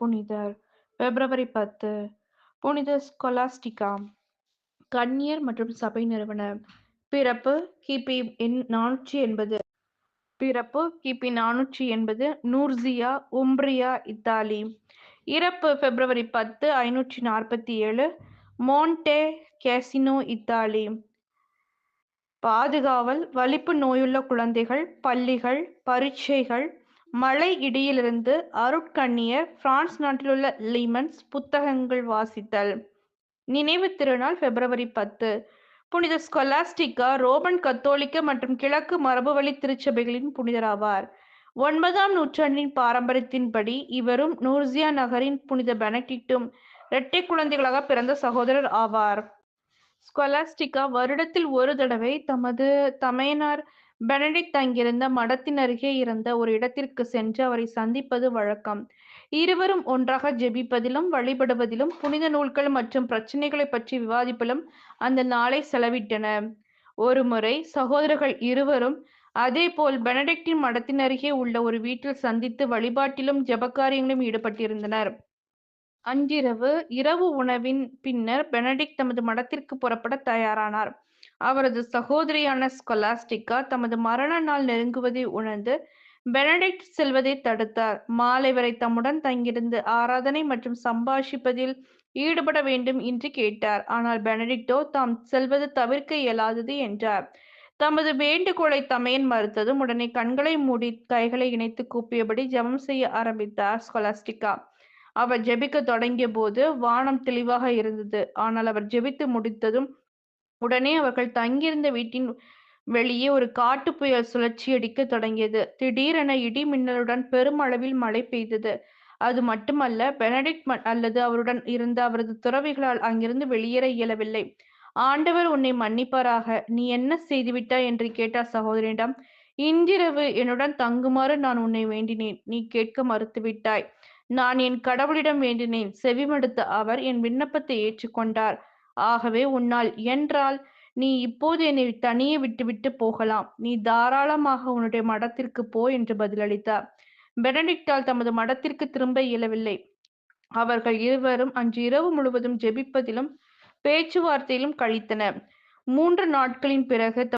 புனிதர். பிப்ரவரி பத்து. புனித ஸ்கொலாஸ்டிகா. கன்னியர் மற்றும் சபை நிறுவனர். பிறப்பு கிபி நானூற்றி எண்பது. பிறப்பு கிபி நானூற்றி எண்பது நூர்சியா உம்ப்ரியா இத்தாலி. இறப்பு பிப்ரவரி பத்து ஐநூற்றி நாற்பத்தி ஏழு மோன்டே கேசினோ இத்தாலி. பாதுகாவல் வலிப்பு நோயுள்ள குழந்தைகள் பள்ளிகள் பரீட்சைகள் மழை இடியிலிருந்து அருட்கண்ணியர் பிரான்ஸ் நாட்டிலுள்ள லீமன்ஸ் புத்தகங்கள் வாசித்தல். நினைவு திருநாள் பிப்ரவரி பத்து. புனித ஸ்கொலாஸ்டிகா ரோமன் கத்தோலிக்க மற்றும் கிழக்கு மரபுவழி திருச்சபைகளின் புனிதராவார். ஒன்பதாம் நூற்றாண்டின் பாரம்பரியத்தின்படி இவரும் நூர்சியா நகரின் புனித பெனடிக்டும் இரட்டை குழந்தைகளாக பிறந்த சகோதரர் ஆவார். ஸ்கொலாஸ்டிகா வருடத்தில் ஒரு தடவை தமது தமையனார் பெனடிக் தங்கியிருந்த மடத்தின் அருகே இருந்த ஒரு இடத்திற்கு சென்று அவரை சந்திப்பது வழக்கம். இருவரும் ஒன்றாக ஜெபிப்பதிலும் வழிபடுவதிலும் புனித நூல்கள் மற்றும் பிரச்சனைகளை பற்றி விவாதிப்பிலும் அந்த நாளை செலவிட்டனர் ஒருமுறை சகோதரர்கள் இருவரும் அதே போல் பெனடிக்டின் மடத்தின் அருகே உள்ள ஒரு வீட்டில் சந்தித்து வழிபாட்டிலும் ஜபக்காரியங்களிலும் ஈடுபட்டிருந்தனர். அன்றிரவு இரவு உணவின் பின்னர் பெனடிக் தமது மடத்திற்கு புறப்பட தயாரானார். அவரது சகோதரியான ஸ்கொலாஸ்டிகா தமது மரண நாள் நெருங்குவதை உணர்ந்து பெனடிக்ட் செல்வதை தடுத்தார். மாலை வரை தம்முடன் தங்கியிருந்து ஆராதனை மற்றும் சம்பாஷிப்பதில் ஈடுபட வேண்டும் என்று கேட்டார். ஆனால் பெனடிக்டோ தாம் செல்வது தவிர்க்க இயலாதது என்றார். தமது வேண்டுகோளை தமையன் மறுத்ததும் உடனே கண்களை மூடி கைகளை இணைத்து கூப்பியபடி ஜெபம் செய்ய ஆரம்பித்தார் ஸ்கொலாஸ்டிகா. அவர் ஜெபிக்க தொடங்கிய போது வானம் தெளிவாக இருந்தது. ஆனால் அவர் ஜெபித்து முடித்ததும் உடனே அவர்கள் தங்கியிருந்த வீட்டின் வெளியே ஒரு காட்டு புயல் சுழற்சி அடிக்க தொடங்கியது. திடீரென இடி மின்னலுடன் பெரும் அளவில் மழை பெய்தது. அது மட்டுமல்ல பெனடிக்ட் அல்லது அவருடன் இருந்த அவரது துறவிகளால் அங்கிருந்து வெளியேற இயலவில்லை. ஆண்டவர் உன்னை மன்னிப்பாராக. நீ என்ன செய்துவிட்டாய் என்று கேட்டார் சகோதரியிடம் இன்றிரவு என்னுடன் தங்குமாறு நான் உன்னை வேண்டினேன். நீ கேட்க மறுத்துவிட்டாய். நான் என் கடவுளிடம் வேண்டினேன். செவிமடுத்த அவர் என் விண்ணப்பத்தை ஏற்றுக்கொண்டார். ஆகவே உன்னால் என்றால் நீ இப்போது என்னை தனியே விட்டுவிட்டு போகலாம். நீ தாராளமாக உன்னுடைய மடத்திற்கு போ என்று பதிலளித்தார். பெனடிக்டால் தமது மடத்திற்கு திரும்ப இயலவில்லை. அவர்கள் இருவரும் அன்று இரவு முழுவதும் ஜெபிப்பதிலும் பேச்சுவார்த்தையிலும் கழித்தனர். மூன்று நாட்களின் பிறகு